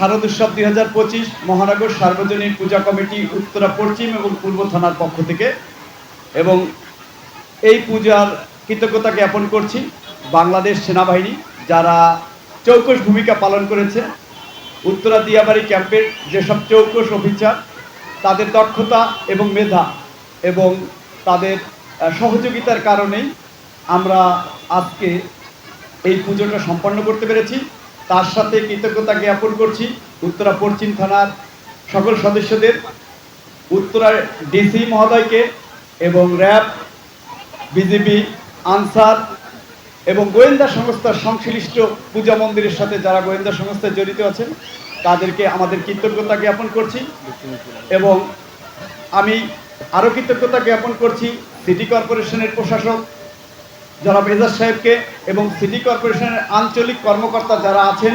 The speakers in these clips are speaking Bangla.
শারদোৎসব দুই হাজার পঁচিশ মহানগর সার্বজনীন পূজা কমিটি উত্তরা পশ্চিম এবং পূর্ব থানার পক্ষ থেকে এবং এই পূজার কৃতজ্ঞতা জ্ঞাপন করছি বাংলাদেশ সেনাবাহিনী, যারা চৌকস ভূমিকা পালন করেছে। উত্তরা দিয়াবাড়ি ক্যাম্পের যেসব চৌকস অফিসার, তাদের দক্ষতা এবং মেধা এবং তাদের সহযোগিতার কারণেই আমরা আজকে এই পুজোটা সম্পন্ন করতে পেরেছি। তার সাথে কৃতজ্ঞতা জ্ঞাপন করছি উত্তরা পশ্চিম থানার সকল সদস্যদের। উত্তরার ডিসি মহোদয়কে এবং র্যাব, বিজেপি, আনসার এবং গোয়েন্দা সংস্থার সংশ্লিষ্ট পূজা মন্দিরের সাথে যারা গোয়েন্দা সংস্থায় জড়িত আছেন, তাদেরকে আমাদের কৃতজ্ঞতা জ্ঞাপন করছি এবং আমি আরও কৃতজ্ঞতা জ্ঞাপন করছি সিটি কর্পোরেশনের প্রশাসক জনাব এজাজ সাহেবকে এবং সিটি কর্পোরেশনের আঞ্চলিক কর্মকর্তা যারা আছেন,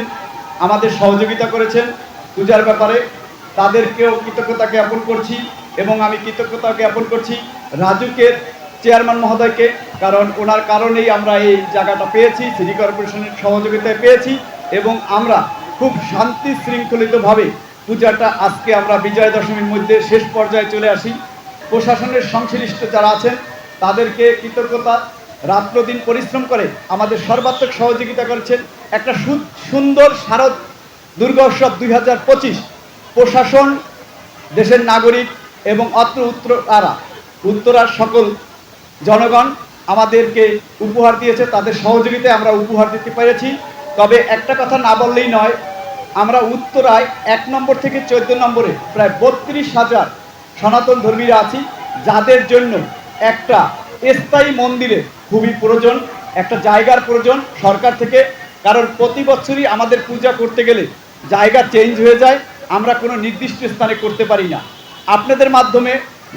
আমাদের সহযোগিতা করেছেন পূজার ব্যাপারে। তাদেরকেও কৃতজ্ঞতা জ্ঞাপন করছি এবং আমি কৃতজ্ঞতা জ্ঞাপন করছি রাজুকের চেয়ারম্যান মহোদয়কে, কারণ ওনার কারণেই আমরা এই জায়গাটা পেয়েছি, সিটি কর্পোরেশনের সহযোগিতায় পেয়েছি এবং আমরা খুব শান্তি শৃঙ্খলিতভাবে পূজাটা আজকে আমরা বিজয়া দশমীর মধ্যে শেষ পর্যায়ে চলে আসি। প্রশাসনের সংশ্লিষ্ট যারা আছেন, তাদেরকে কৃতজ্ঞতা রাত্রদিন পরিশ্রম করে আমাদের সর্বাত্মক সহযোগিতা করেছেন একটা সুন্দর শারদ দুর্গোৎসব দুই হাজার পঁচিশ। প্রশাসন, দেশের নাগরিক এবং অত্র উত্তরারা, উত্তরার সকল জনগণ আমাদেরকে উপহার দিয়েছে, তাদের সহযোগিতায় আমরা উপহার দিতে পেরেছি। তবে একটা কথা না বললেই নয়, আমরা উত্তরায় এক নম্বর থেকে চোদ্দ নম্বরে প্রায় বত্রিশ হাজার সনাতন ধর্মীরা আছি, যাদের জন্য একটা স্থায়ী মন্দিরে খুবই প্রয়োজন, একটা জায়গার প্রয়োজন সরকার থেকে। কারণ প্রতি বছরই আমাদের পূজা করতে গেলে জায়গা চেঞ্জ হয়ে যায়, আমরা কোনো নির্দিষ্ট স্থানে করতে পারি না। আপনাদের মাধ্যমে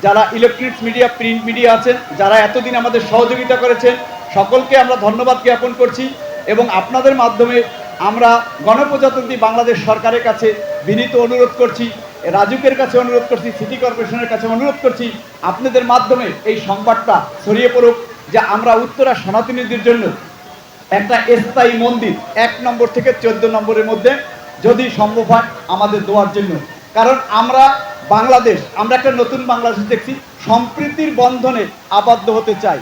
যারা ইলেকট্রিক্স মিডিয়া প্রিন্ট মিডিয়া আছেন, যারা এতদিন আমাদের সহযোগিতা করেছেন, সকলকে আমরা ধন্যবাদ জ্ঞাপন করছি এবং আপনাদের মাধ্যমে আমরা গণপ্রজাতন্ত্রী বাংলাদেশ সরকারের কাছে বিনীত অনুরোধ করছি রাজুকের কাছে অনুরোধ করছি, সিটি কর্পোরেশনের কাছে অনুরোধ করছি, আপনাদের মাধ্যমে এই সংবাদটা ছড়িয়ে পড়ুক যে আমরা উত্তরা সনাতনীদের জন্য একটা স্থায়ী মন্দির, এক নম্বর থেকে চোদ্দ নম্বরের মধ্যে যদি সম্ভব হয় আমাদের দেওয়ার জন্য। কারণ আমরা বাংলাদেশ, আমরা একটা নতুন বাংলাদেশ দেখছি, সম্প্রীতির বন্ধনে আবদ্ধ হতে চাই।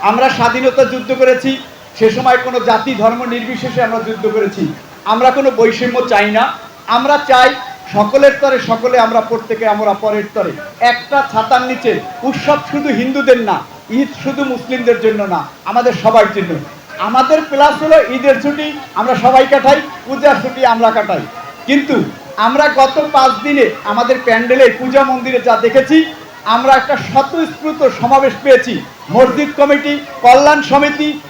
আমরা স্বাধীনতা যুদ্ধ করেছি, সে সময় কোনো জাতি ধর্ম নির্বিশেষে আমরা যুদ্ধ করেছি। আমরা কোনো বৈষম্য চাই না। আমরা চাই সকলের তরে সকলে, আমরা প্রত্যেকে, আমরা পরের তরে। একটা ছাতার নিচে উৎসব শুধু হিন্দুদের না, ঈদ শুধু মুসলিমদের জন্য না, আমাদের সবার জন্য। আমাদের প্লাস হলো ঈদের ছুটি, আমরা সবাই কাটাই পূজার ছুটি আমরা কাটাই। কিন্তু আমরা গত পাঁচ দিনে আমাদের প্যান্ডেলে পূজা মন্দিরে যা দেখেছি, আমরা একটা স্বতঃস্ফূর্ত সমাবেশ পেয়েছি। মসজিদ কমিটি, কল্যাণ সমিতি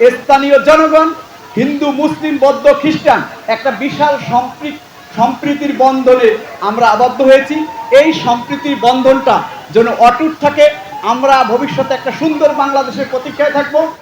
স্থানীয় জনগণ, হিন্দু, মুসলিম, বৌদ্ধ, খ্রিস্টান, একটা বিশাল সম্প্রী- সম্প্রীতির বন্ধনে আমরা আবদ্ধ হয়েছি। এই সম্প্রীতির বন্ধনটা যেন অটুট থাকে। আমরা ভবিষ্যতে একটা সুন্দর বাংলাদেশের প্রতীক্ষায় থাকব।